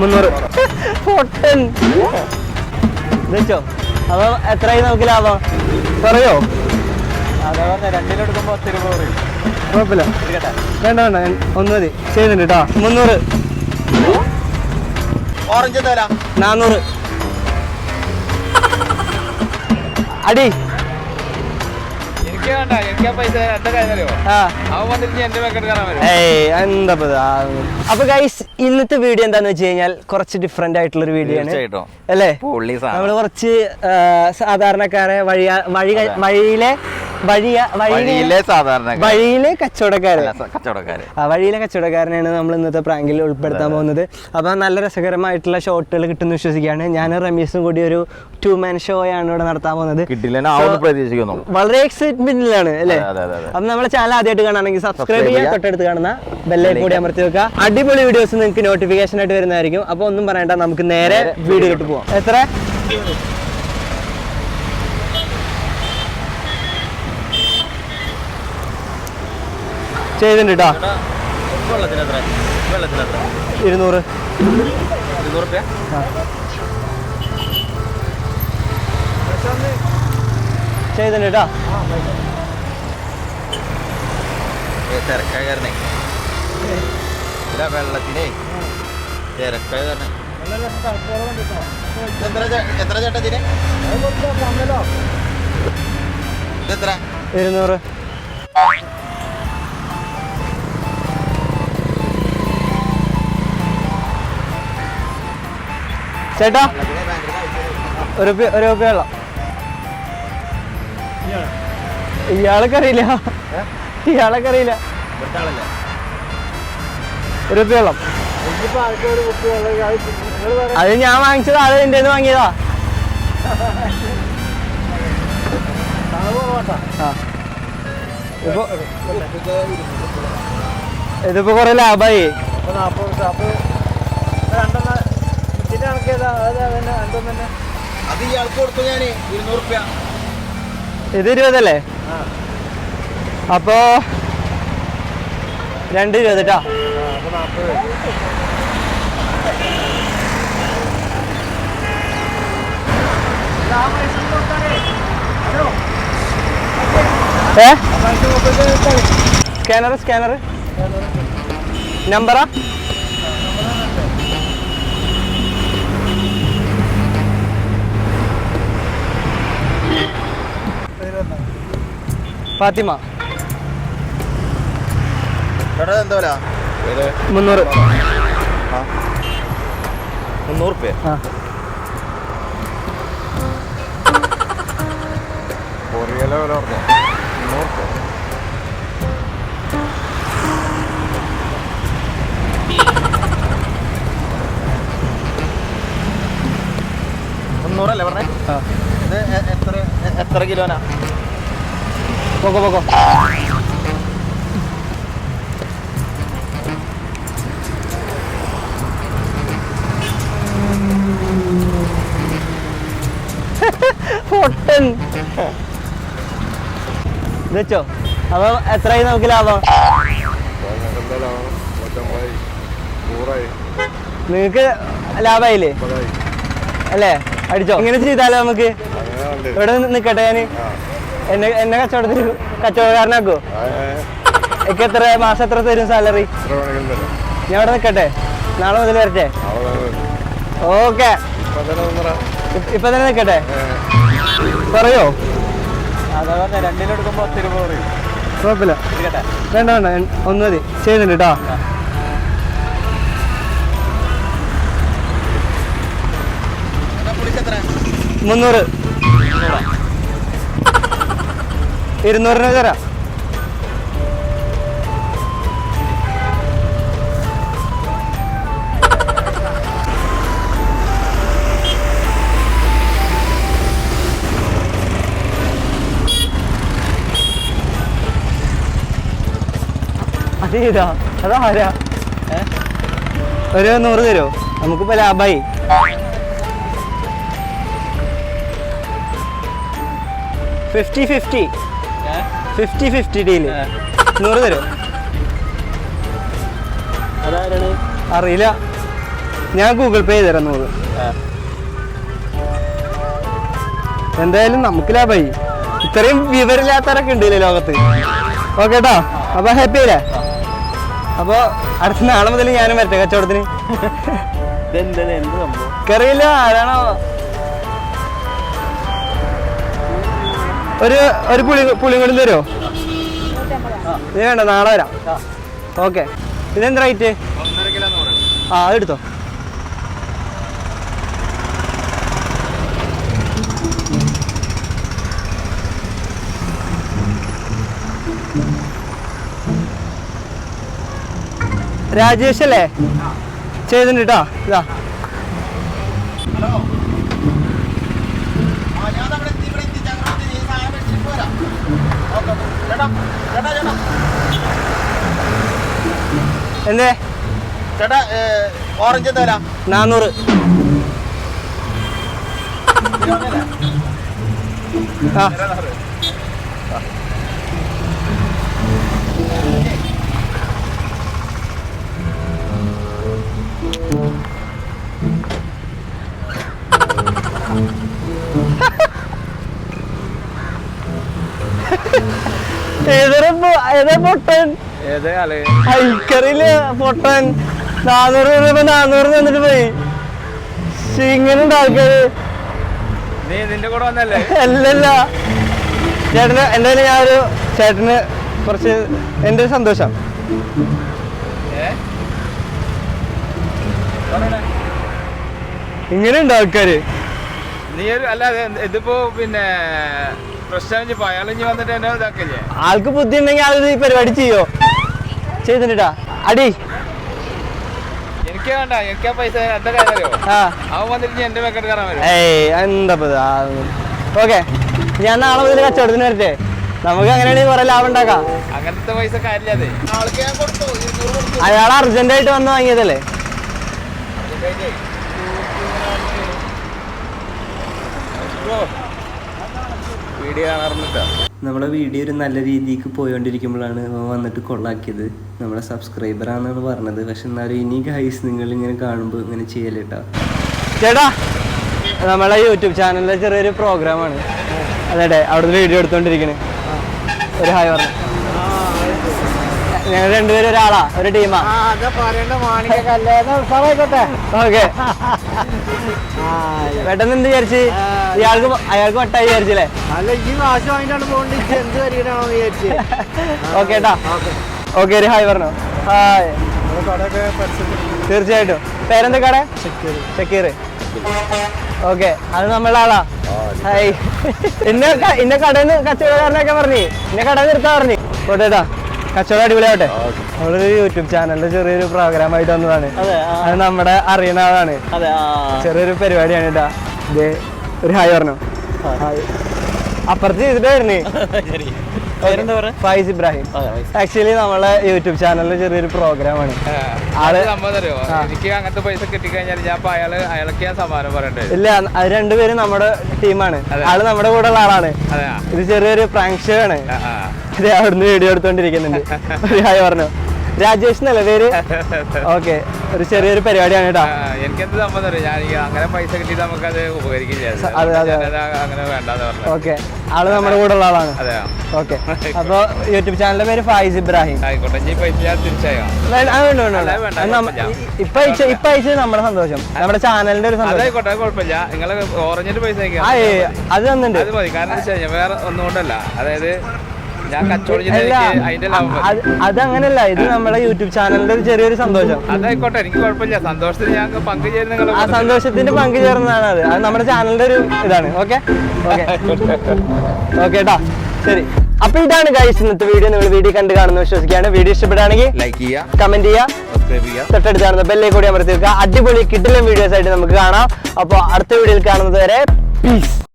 മുന്നൂറ്. പൊട്ടൻ. വെച്ചോ. അപ്പൊ എത്രയായി നമുക്ക് ലാഭം? പറയോ കുഴപ്പമില്ല. വേണ്ട വേണ്ട ഒന്ന് മതി. ചെയ്യുന്നുണ്ട് കേട്ടോ മുന്നൂറ്. ഓറഞ്ച് നാന്നൂറ്. അടി. അപ്പൊ ഗൈസ് ഇന്നത്തെ വീഡിയോ എന്താന്ന് വെച്ച് കഴിഞ്ഞാൽ കുറച്ച് ഡിഫറെന്റ് ആയിട്ടുള്ള ഒരു വീഡിയോ ആണ്. അല്ലേ? നമ്മൾ കുറച്ച് സാധാരണക്കാരെ വഴി വഴി വഴിയിലെ വഴിയ വഴിയിലെ സാധാരണ വഴിയിലെ കച്ചവടക്കാരൻ കച്ചവടക്കാരൻ വഴിയിലെ കച്ചവടക്കാരനാണ് നമ്മൾ ഇന്നത്തെ പ്രാങ്കിൽ ഉൾപ്പെടുത്താൻ പോകുന്നത്. അപ്പോൾ നല്ല രസകരമായിട്ടുള്ള ഷോട്ടുകൾ കിട്ടുമെന്ന് വിശ്വസിക്കുകയാണ്. ഞാൻ റമീസും കൂടി ഒരു ടു മാൻ ഷോ ആണ് ഇവിടെ നടത്താൻ പോകുന്നത്. വളരെ എക്സൈറ്റ്മെന്റിലാണ് അല്ലേ. അപ്പം നമ്മുടെ ചാനൽ ആദ്യമായിട്ട് കാണാണെങ്കിൽ സബ്സ്ക്രൈബ് ചെയ്യുക. തൊട്ടടുത്ത് കാണുന്ന ബെല്ലൈ കൂടി അമർത്തി വെക്കുക. അടിപൊളി വീഡിയോസ് നിങ്ങൾക്ക് നോട്ടിഫിക്കേഷൻ ആയിട്ട് വരുന്നതായിരിക്കും. അപ്പോൾ ഒന്നും പറയണ്ട നമുക്ക് നേരെ വീഡിയോ ഇട്ട് പോവാം. എത്ര? ചെയ്തിട്ടുണ്ട് കേട്ടോ വെള്ളത്തിന് എത്ര വെള്ളത്തിന് എത്ര ഇരുന്നൂറ് ചെയ്തിട്ടുണ്ട് കേട്ടോ തിരക്കായ കാരണേ ഇല്ല വെള്ളത്തിനേ. തിരക്കായ കാരണം എത്ര ചേട്ടത്തിന്? ഇരുന്നൂറ്. ചേട്ടാ ഒരു ഒരു രൂപ ഇയാളെക്കറിയില്ല ഇയാളൊക്കെ അറിയില്ല ഇയാളൊക്കെ അറിയില്ല ഇവിടുത്തെ ആളല്ലേ ഒരു രൂപ വെള്ളം. അത് ഞാൻ വാങ്ങിച്ചത് ആൾ കയ്യിന്ന് വാങ്ങിയതാ. ഇതിപ്പോ കൊറേ ലാഭായി. അത് ഇയാൾക്ക് കൊടുത്തു ഞാൻ. ഇരുന്നൂറ് റുപ്യ ഇത് ഇരുപതല്ലേ? അപ്പോ രണ്ട് ഇരുപത് കേട്ടോ ഏ? സ്കാനർ സ്കാനർ നമ്പറാ? ഫാത്തിമ. മുന്നൂറ്. മുന്നൂറ് രൂപ ആ. കൊറിയല വില പറഞ്ഞു? മുന്നൂറ് റുപ്യ മുന്നൂറല്ലേ പറഞ്ഞേ? ഇത് എത്ര എത്ര കിലോനാ? പോക്കോ പോക്കോ. പൊട്ടൻ വെച്ചോ. അപ്പൊ എത്രയായി നമുക്ക് ലാഭം? നിങ്ങക്ക് ലാഭായില്ലേ അല്ലേ? അടിച്ചോ. ഇങ്ങനെ ചെയ്താലോ നമുക്ക്? ഇവിടെ നിക്കട്ടെ ഞാൻ? എന്നെ എന്നെ കച്ചവടത്തിന് കച്ചവടക്കാരനാക്കോ? എനിക്ക് എത്ര മാസം എത്ര തരും സാലറി ഞാൻ ഇവിടെ നിൽക്കട്ടെ. നാളെ മുതൽ വരട്ടെ. ഓക്കെ. ഇപ്പൊ തന്നെ നിൽക്കട്ടെ. പറയോ? കുഴപ്പമില്ല. വേണ്ട വേണ്ട ഒന്ന് മതി. ചെയ്യുന്നുണ്ട് കേട്ടോ മുന്നൂറ്. ഇരുന്നൂറിന് തരാം. അതേതാ? അതാരാ? ഒരു നൂറ് തരുമോ നമുക്കിപ്പോ ലാഭായി. Fifty fifty. Fifty fifty deal നൂറ് തരും. അറിയില്ല. ഞാൻ ഗൂഗിൾ പേ ചെയ്തുതരാം നൂറ്. എന്തായാലും നമുക്ക് ലാഭമായി. ഇത്രയും വിവരമില്ലാത്തവരൊക്കെ ഉണ്ടല്ലേ ലോകത്ത്? ഓക്കെ കേട്ടോ അപ്പൊ ഹാപ്പി അല്ലേ? അപ്പൊ അടുത്ത നാളെ മുതൽ ഞാനും വരട്ടെ കച്ചവടത്തിന്. കറിയില്ല ആരാണോ ഒരു ഒരു പുളി പുളിയും കൂടി തരുമോ ഇത് വേണ്ട നാളെ വരാം. ഓക്കെ. ഇതെന്ത് റേറ്റ് ആ അതെടുത്തോ രാജേഷ് അല്ലേ? ചെയ്തിട്ടുണ്ട് കേട്ടോ ഇതാ ഹലോ ആ ഞാൻ അവിടെ എത്തി ഇവിടെ എത്തി ഞങ്ങൾ ഈ സാധനം വെച്ചിട്ട് പോരാം ഓക്കെ ചേട്ടാ ചേട്ടാ ചേട്ടാ എന്തേ? ചേട്ടാ ഓറഞ്ച് എന്താ വില നാന്നൂറ്. ആ. ഏതൊരു പൊട്ടൻ. ഐക്കറിയില്ല പൊട്ടൻ. നാനൂറ് രൂപ നാനൂറ് തന്നിട്ട് പോയി. ഇങ്ങനെ ആൾക്കാര്. അല്ലല്ല. ചേട്ടന് എന്തായാലും ഞാനൊരു ചേട്ടന് കുറച്ച് എന്റെ ഒരു സന്തോഷം. ഇങ്ങനെ ഉണ്ട് ആൾക്കാര്. നീ അല്ലാതെ ഇതിപ്പോ പിന്നെ ആൾക്ക് ബുദ്ധി ഉണ്ടെങ്കിൽ ആൾ ഈ പരിപാടി ചെയ്യോ? ചെയ്തിട്ടാ അടി. ഓക്കെ. ഞാൻ നാളെ മുതൽ കച്ചവടത്തിന് വരട്ടെ. നമുക്ക് അങ്ങനെയാണെങ്കിൽ കുറെ ലാഭം ഉണ്ടാക്കാം. അങ്ങനത്തെ പൈസ അയാൾ അർജന്റായിട്ട് വന്ന് വാങ്ങിയതല്ലേ? വീഡിയോ കാണാറുണ്ടോ? നമ്മളെ വീഡിയോ ഒരു നല്ല രീതിക്ക് പോയോണ്ടിരിക്കുമ്പോഴാണ് അവൻ വന്നിട്ട് കൊള്ളാക്കിയത്. നമ്മുടെ സബ്സ്ക്രൈബറാണെന്നാണ് പറഞ്ഞത്. പക്ഷെ എന്നാലും ഇനി ഗൈസ് നിങ്ങൾ ഇങ്ങനെ കാണുമ്പോൾ ഇങ്ങനെ ചെയ്യലേട്ടാ ചേട്ടാ നമ്മളെ യൂട്യൂബ് ചാനലിലെ ചെറിയൊരു പ്രോഗ്രാമാണ്. അതെ അവിടുന്ന് വീഡിയോ എടുത്തോണ്ടിരിക്കണ്. ഒരു ഹായ് പറഞ്ഞു ഞങ്ങൾ രണ്ടുപേരും ഒരാളാ ഒരു ടീമാ. ഓക്കെ. പെട്ടെന്ന് എന്ത് വിചാരിച്ച്? ഇയാൾക്ക് അയാൾക്ക് വട്ടായി വിചാരിച്ചില്ലേ? അല്ല ഈ വാശം വാങ്ങിട്ടാണ് പോകേണ്ടത്. എന്ത് വിചാരിച്ച്. ഓക്കെ ഏട്ടാ ഓക്കെ. ഒരു ഹായ് പറഞ്ഞോ. ഹായ്. തീർച്ചയായിട്ടും. പേരെന്താ കട? ഷക്കീർ ഓക്കെ അത് നമ്മളെ ആളാ. ഹായ്. ഇന്ന ഇന്ന കടയിൽ നിന്ന് കച്ചവടക്കാരനൊക്കെ പറഞ്ഞു. ഇന്ന കട നിർത്താ പറഞ്ഞു. പോട്ടേട്ടാ കച്ചവടം അടിപൊളിയാവട്ടെ. നമ്മളൊരു യൂട്യൂബ് ചാനലിന്റെ ചെറിയൊരു പ്രോഗ്രാം ആയിട്ട് വന്നതാണ്. അത് നമ്മുടെ അറിയുന്ന ആളാണ്. ചെറിയൊരു പരിപാടിയാണ് കേട്ടാ ഇത് ഒരു ഹായ് പറഞ്ഞു. ഹായ്. അപ്പുറത്ത് ചെയ്തിട്ട് വരുന്നേ. ഫൈസ് ഇബ്രാഹിം. ആക്ച്വലി നമ്മളെ യൂട്യൂബ് ചാനലിൽ ചെറിയൊരു പ്രോഗ്രാം ആണ് ആൾ സംഭവം അറിയോ? എനിക്ക് അങ്ങനത്തെ പൈസ കിട്ടിക്കഴിഞ്ഞാൽ ഞാൻ അയാൾ അയാൾക്ക് ഞാൻ സമാനം പറയണ്ടേ? ഇല്ല അത് രണ്ടുപേരും നമ്മുടെ ടീമാണ്. അതെ. ആൾ നമ്മുടെ കൂടെ ഉള്ള ആളാണ് ഇത് ചെറിയൊരു പ്രാങ്ക് ഷോ ആണ്. അവിടുന്ന് വീഡിയോ എടുത്തോണ്ടിരിക്കുന്നുണ്ട്. ഹായ് പറഞ്ഞു. രാജേഷ് എന്നല്ലേ പേര്? ഓക്കെ ഒരു ചെറിയൊരു പരിപാടിയാണ് കേട്ടോ. എനിക്ക് എനിക്കെന്ത് സംബന്ധം ഞാൻ അങ്ങനെ പൈസ ഉപകരിക്കില്ല. അതെ, അതെ. ഞാനത് അങ്ങനെ വേണ്ടാന്ന് പറഞ്ഞു ഓക്കെ ആൾ നമ്മുടെ കൂടെ ഉള്ള ആളാണ് ഓക്കെ അപ്പൊ യൂട്യൂബ് ചാനലിന്റെ പേര് ഫായിസ് ഇബ്രാഹിം. ആയിക്കോട്ടെ. ഇപ്പൊ ഇപ്പൊ അയച്ചത് നമ്മുടെ സന്തോഷം. നമ്മുടെ ചാനലിന്റെ ഒരു സന്തോഷം. കുഴപ്പമില്ല. നിങ്ങൾ ഓറഞ്ചിന്റെ പൈസ ആ അത് തന്നിട്ടുണ്ട്. അത് മതി. കാരണം വേറെ അതായത് ഞാൻ കച്ചവടം ചെയ്ത് അല്ല എനിക്ക് അതിന്റെ ലാഭം അതങ്ങനല്ല ഇത് നമ്മുടെ യൂട്യൂബ് ചാനലിന്റെ ഒരു ചെറിയൊരു സന്തോഷം. അതായിക്കോട്ടെ എനിക്ക് കുഴപ്പമില്ല. സന്തോഷത്തിന് ഞാൻ പങ്ക് ചേരുന്ന ആ സന്തോഷത്തിന്റെ പങ്കു ചേർന്നതാണ് അത്. അത് നമ്മുടെ ചാനലിന്റെ ഒരു ഇതാണ് ഓക്കെ ഓക്കെ ഓക്കെ ശരി. അപ്പൊ ഇതാണ് ഗൈസ് ഇന്നത്തെ വീഡിയോ നിങ്ങൾ വീഡിയോ കണ്ട് കാണുന്ന വിശ്വസിക്കുകയാണ്. വീഡിയോ ഇഷ്ടപ്പെടുകയാണെങ്കിൽ ലൈക്ക് ചെയ്യുക. കമന്റ് ചെയ്യുക. തൊട്ടടുത്ത് കാണുന്ന ബെല്ലേ കൂടി അമർത്തി വെക്കുക. അടിപൊളി കിട്ടില്ല വീഡിയോസ് ആയിട്ട് നമുക്ക് കാണാം. അപ്പോൾ അടുത്ത വീഡിയോയിൽ കാണുന്നത് വരെ പീസ്